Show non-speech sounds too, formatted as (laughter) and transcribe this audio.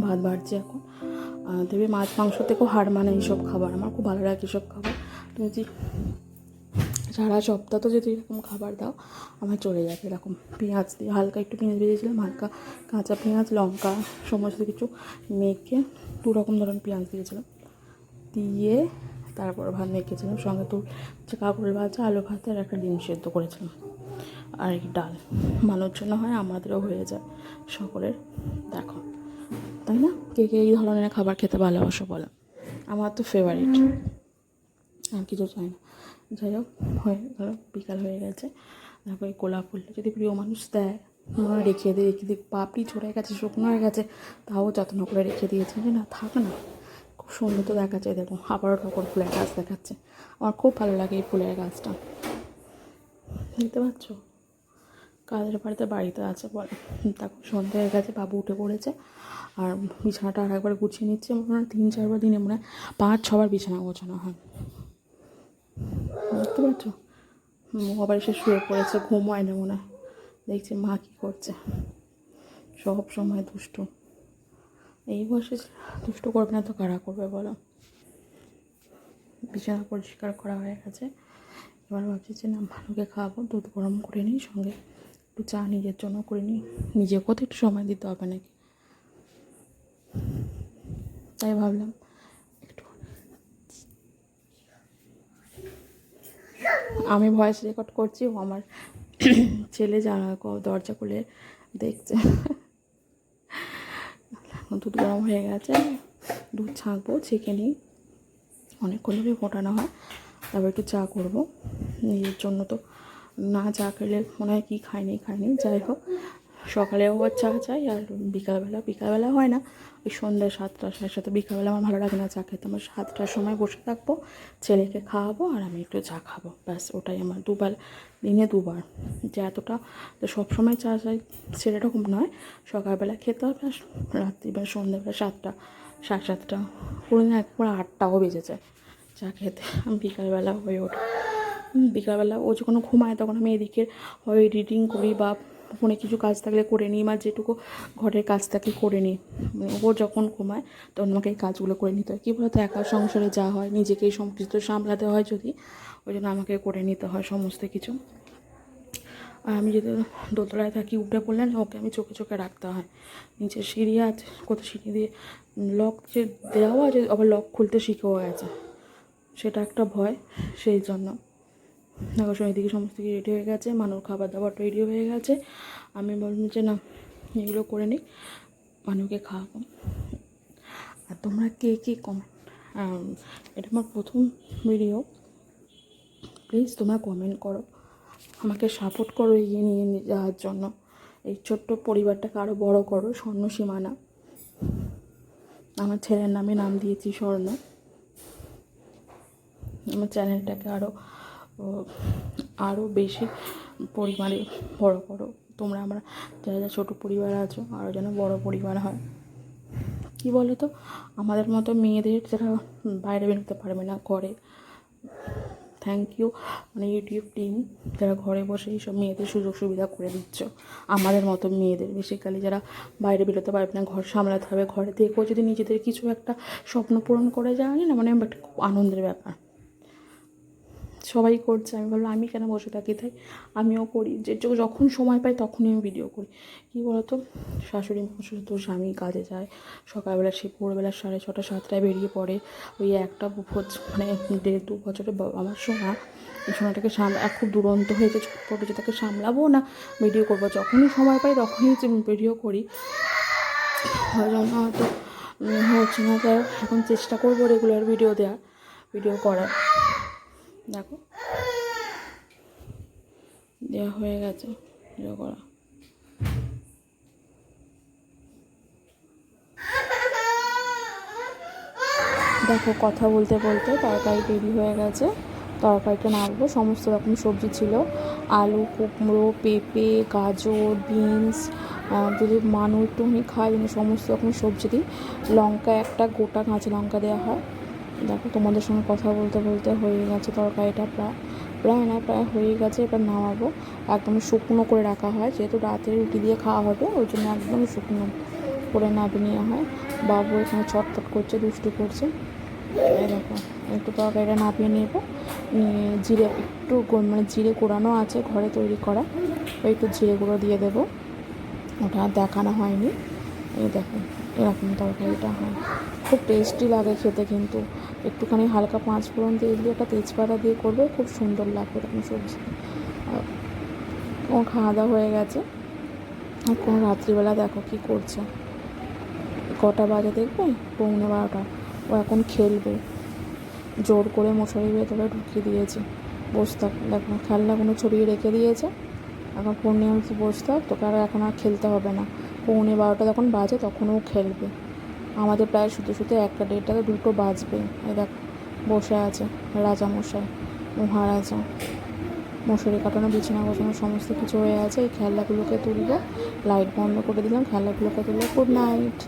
ভাত বাড়ছে এখন। দেবে মাছ, মাংস থেকেও হার মানে এইসব খাবার। আমার খুব ভালো লাগে এইসব খাবার। তুমি যদি সারা সপ্তাহ তো যদি এরকম খাবার দাও, আমার চলে যাবে এরকম পেঁয়াজ দিয়ে। হালকা একটু পেঁয়াজ ভেজেছিলাম, হালকা কাঁচা পেঁয়াজ, লঙ্কা, সমস্ত কিছু মেখে দু রকম ধরনের পেঁয়াজ দিয়েছিলাম। দিয়ে তারপর ভাত মেখেছিলাম। সঙ্গে তো হচ্ছে কাপড় ভাজা, আলু ভাজা আর একটা ডিম সেদ্ধ করেছিলাম। আর ডাল। মানুষ জন্য হয়, আমাদেরও হয়ে যায়। সকলের। দেখো। তাই না? কে কে এই ধরনের খাবার খেতে ভালোবাসো বলো। আমার তো ফেভারিট আর কিছু চাই না। যাই হোক, হয়ে, ধরো বিকাল হয়ে গেছে। তারপরে গোলাপ ফুলটা যদি প্রিয় মানুষ দেয় রেখে দিয়ে রেখে দিয়ে পাপড়ি ঝরে গেছে, শুকনো হয়ে গেছে, তাও যত্ন করে রেখে দিয়েছে। যে না থাক না। খুব সুন্দর তো দেখাচ্ছে দেখো, আবারও ঠকর ফুলের গাছ দেখাচ্ছে। আমার খুব ভালো লাগে এই ফুলের গাছটা। দেখতে পাচ্ছ? কাদের বাড়িতে বাড়িতে আছে বলে। তারপর সন্ধ্যা হয়ে গেছে, বাবু উঠে পড়েছে। আর বিছানাটা আর একবার গুছিয়ে নিচ্ছে। মনে হয় তিন চারবার দিনে মনে হয় পাঁচ, ছবার বিছানা গোছানো হয়। বুঝতে পারছ? আবার এসে শুয়ে পড়েছে ঘুম হয় না মনে হয়। দেখছি মা কী করছে। সব সময় দুষ্টু। এই বয়সে দুষ্ট করবে না তো কারা করবে বলো? বিছানা পরিষ্কার করা হয়ে গেছে। এবার ভাবছি যে না ভানুকে খাওয়াবো, দুধ গরম করে নিই সঙ্গে। একটু চা নিজের জন্য করে নিই। নিজে কত একটু সময় দিতে হবে নাকি? তাই ভাবলাম একটু আমি ভয়েস রেকর্ড করছি, ও আমার (clears throat) ছেলে জানা দরজা খুলে দেখছে। দুধ গরম হয়ে গেছে, দুধ ছাঁকবো, ছেঁকে নিই। অনেকক্ষণ ধরে ফোটানো হয়, তারপর একটু চা করব। নিজের জন্য তো না চা খেলে মনে হয় কি খাইনি খাইনি, যাই হোক। সকালেও আবার চা চাই আর বিকালবেলা বিকালবেলা হয় না। ওই সন্ধ্যা সাতটা, সাড়ে সাতটা বিকালবেলা আমার ভালো লাগে না চা খেতে। আমার সাতটার সময় বসে থাকব, ছেলেকে খাওয়াবো আর আমি একটু চা খাব। ব্যাস, ওটাই আমার দুবার, দিনে দুবার। যে এতটা সবসময় চা চাই সেরকম নয়। সকালবেলা খেতে হবে আর রাত্রি বা সন্ধ্যাবেলা সাতটা, সাড়ে সাতটা। কোনো দিন একবার আটটাও বেজে যায় চা খেতে। আমি বিকালবেলা হয়ে ওঠে। বিকালবেলা ও যখন ঘুমায় তখন আমি এদিকে হয় রিডিং করি বা ফোনে কিছু কাজ থাকলে করে নিই বা যেটুকু ঘরের কাজ থাকলে করে নিই। মানে ও যখন ঘুমায় তখন আমাকে এই কাজগুলো করে নিতে হয়। কী বলতো, একা সংসারে যা হয়, নিজেকেই সব সামলাতে হয় যদি, ওই জন্য আমাকে করে নিতে হয় সমস্ত কিছু। আর আমি যদি দোতলায় থাকি উঠে পড়লে না, ওকে আমি চোখে চোখে রাখতে হয়। নিচে সিঁড়ি আছে কোথাও সিঁড়ি দিয়ে লক যে দেওয়াও আছে, আবার লক খুলতে শিখেও আছে সেটা একটা ভয়, সেই জন্য। দেখো সব এদিকে সমস্ত কিছু রেডি হয়ে গেছে মানুষ খাবার দাবার রেডি হয়ে গেছে। আমি বললাম যে, না, এগুলো করে নিই মানুষকে খাওয়াবো। আর তোমরা কে কে কমেন্ট এটা আমার প্রথম ভিডিও প্লিজ তোমরা কমেন্ট করো। আমাকে সাপোর্ট করো এগিয়ে নিয়ে যাওয়ার জন্য। এই ছোট্ট পরিবারটাকে আরও বড় করো, স্বর্ণ সীমানা। আমার ছেলের নামে নাম দিয়েছি স্বর্ণ। আমার চ্যানেলটাকে আরও আরও বেশি পরিমাণে বড় করো। তোমরা আমরা যারা যারা ছোটো পরিবার আছো আরও যেন বড় পরিবার হয়। কী বলো তো আমাদের মতো মেয়েদের যারা বাইরে বেরোতে পারবে না ঘরে। থ্যাংক ইউ মানে ইউটিউব টিম যারা ঘরে বসে এইসব মেয়েদের সুযোগ সুবিধা করে দিচ্ছ। আমাদের মতো মেয়েদের বেসিক্যালি যারা বাইরে বেরোতে পারবে না, ঘর সামলাতে হবে। ঘরে থেকেও যদি নিজেদের কিছু একটা স্বপ্ন পূরণ করে যাওয়া যায় না মানে একটা খুব আনন্দের ব্যাপার। সবাই করছে। আমি বললাম, আমি কেন বসে থাকি? তাই আমিও করি। যে যখন সময় পাই তখনই আমি ভিডিও করি। কী বলতো? শাশুড়ি মশুর তো স্বামী কাজে যায়। সকালবেলা সে ভোরবেলা সাড়ে ছটা, সাতটায় বেরিয়ে পড়ে। ওই একটা হচ্ছে মানে দেড় দু বছরের বা- আমার সোনা সোনাটাকে সামলা খুব দুরন্ত হয়েছে ছোট যে তাকে সামলাবো না ভিডিও করব। যখনই সময় পাই তখনই ভিডিও করি। হয়তো হচ্ছে না এখন চেষ্টা করব রেগুলার ভিডিও দেওয়ার ভিডিও করার। দেখো। দেওয়া হয়ে গেছে দেখো, কথা বলতে বলতে তরকারি রেডি হয়ে গেছে। তরকারিটা নাড়বো, সমস্ত রকম সবজি ছিল। আলু, কুমড়ো, পেঁপে, গাজর, বিনস যদি মানু একটুখানি খায় সমস্ত রকম সবজি দিই। লঙ্কা একটা, গোটা কাঁচা লঙ্কা দেওয়া হয়। দেখো, তোমাদের সঙ্গে কথা বলতে বলতে হয়ে গেছে তরকারিটা প্রায় প্রায় না, প্রায় হয়ে গেছে, এবার নামাবো। একদম শুকনো করে রাখা হয়, যেহেতু রাতে রুটি দিয়ে খাওয়া হবে, ওই জন্য একদম শুকনো করে নামিয়ে নেওয়া হয়। বাবু এখানে চটপট করছে, দুষ্টু করছে। দেখো, একটু তরকারিটা নামিয়ে নেব। নিয়ে জিরে, একটু মানে জিরে কোড়ানো আছে ঘরে তৈরি করা, ওই একটু জিরে গুঁড়ো দিয়ে দেবো। ওটা দেখানো হয়নি। এই দেখো, এরকম তরকারিটা হয়। খুব টেস্টি লাগে খেতে কিন্তু। একটুখানি হালকা পাঁচ ফোড়ন দিয়ে দিয়ে একটা তেজপাতা দিয়ে করবে, খুব সুন্দর লাগবে এরকম সবজি। আর ও খাওয়া দাওয়া হয়ে গেছে। এখন রাত্রিবেলা দেখো কি করছে। কটা বাজে দেখবে? পৌনে বারোটা। ও এখন খেলবে। জোর করে মশারির ভেতরে ঢুকিয়ে দিয়েছে। বসে দেখো খেলনাগুলো ছড়িয়ে রেখে দিয়েছে। এখন ফোন নিয়ে আমি বসে থাক, তোকে আর এখন আর খেলতে হবে না। পৌনে বারোটা যখন বাজে তখনও খেলবে। আমাদের প্রায় শুতে শুতে একটা দেড়টাতে দুটো বাজবে। এই দেখ, বসে আছে রাজামশাই, মহারাজা। মশুরি কাটানো, বিছানা গোছানো, সমস্ত কিছু হয়ে আছে। এই খেলাগুলোকে তুলবো লাইট বন্ধ করে দিলাম খেলাগুলোকে তুলবো। Good night